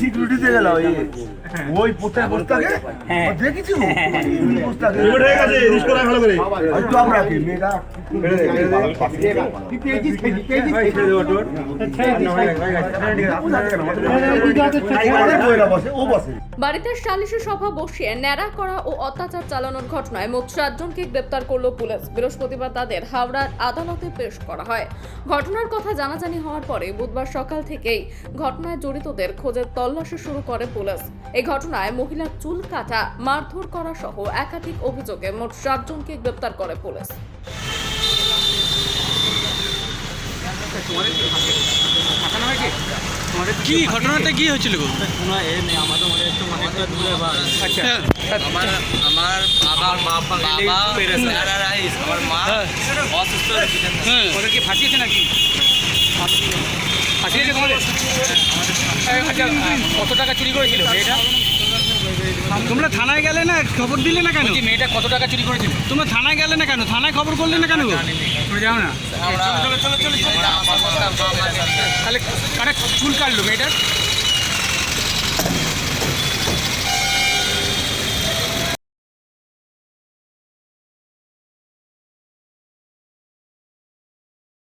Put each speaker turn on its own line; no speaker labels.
সিকিউরিটিতে গেল ওই পোস্টার পোস্টাকে দেখেছি পোস্টাকে
হয়ে গেছে রিস্ক করা ভালো করে।
একটু আমরা কি মেয়েটা
বাড়িতে সালিশি সভা বসিয়ে ন্যাড়া করা ও অত্যাচার চালানোর ঘটনায় মোট চারজনকে গ্রেপ্তার করল পুলিশ। বৃহস্পতিবার তাদের হাওড়ার আদালতে পেশ করা হয়। ঘটনার কথা জানাজানি হওয়ার পরে বুধবার সকাল থেকেই ঘটনায় জড়িতদের খোঁজের তল্লাশি শুরু করে পুলিশ। এই ঘটনায় মহিলার চুল কাটা মারধর করা সহ একাধিক অভিযোগে মোট সাতজনকে গ্রেপ্তার করে পুলিশ।
কি ঘটনাটা কি হয়েছিল গো? আচ্ছা
আমার আমার বাবা বাবা আমার মা
হ্যাঁ।
অসুস্থ
হ্যাঁ
ফাঁসিয়েছে নাকি? ফাঁসিয়েছে তোমাদের? আচ্ছা কত টাকা চুরি করেছিল মেয়েটা?
তোমরা থানায় গেলে না খবর দিলে না কেন?
মেয়েটা কত টাকা চুরি করেছিল?
তোমরা থানায় গেলে না কেন? থানায় খবর করলে না কেন?
তুমি যাও না। তাহলে কারা চুল কাটলো মেয়েটার?